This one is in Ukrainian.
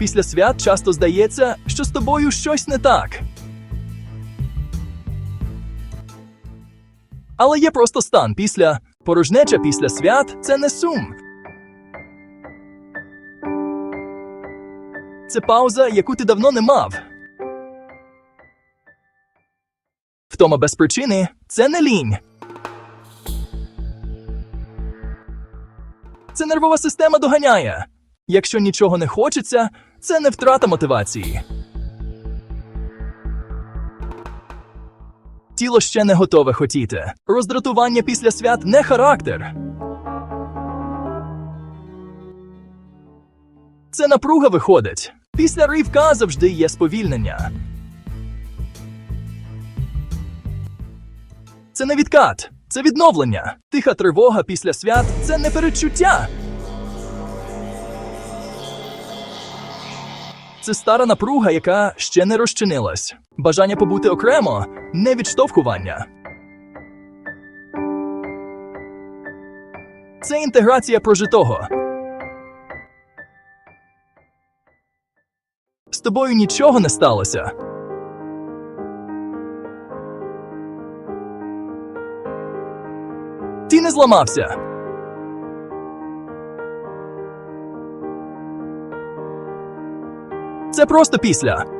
Після свят часто здається, що з тобою щось не так. Але є просто стан після порожнеча після свят це не сум. Це пауза, яку ти давно не мав. Втома без причини це не лінь. Це нервова система доганяє. Якщо нічого не хочеться, це не втрата мотивації. Тіло ще не готове хотіти. Роздратування після свят не характер. Це напруга виходить. Після ривка завжди є сповільнення. Це не відкат, це відновлення. Тиха тривога після свят це не передчуття. Це стара напруга, яка ще не розчинилась. Бажання побути окремо не відштовхування. Це інтеграція прожитого. З тобою нічого не сталося. Ти не зламався. Це просто після.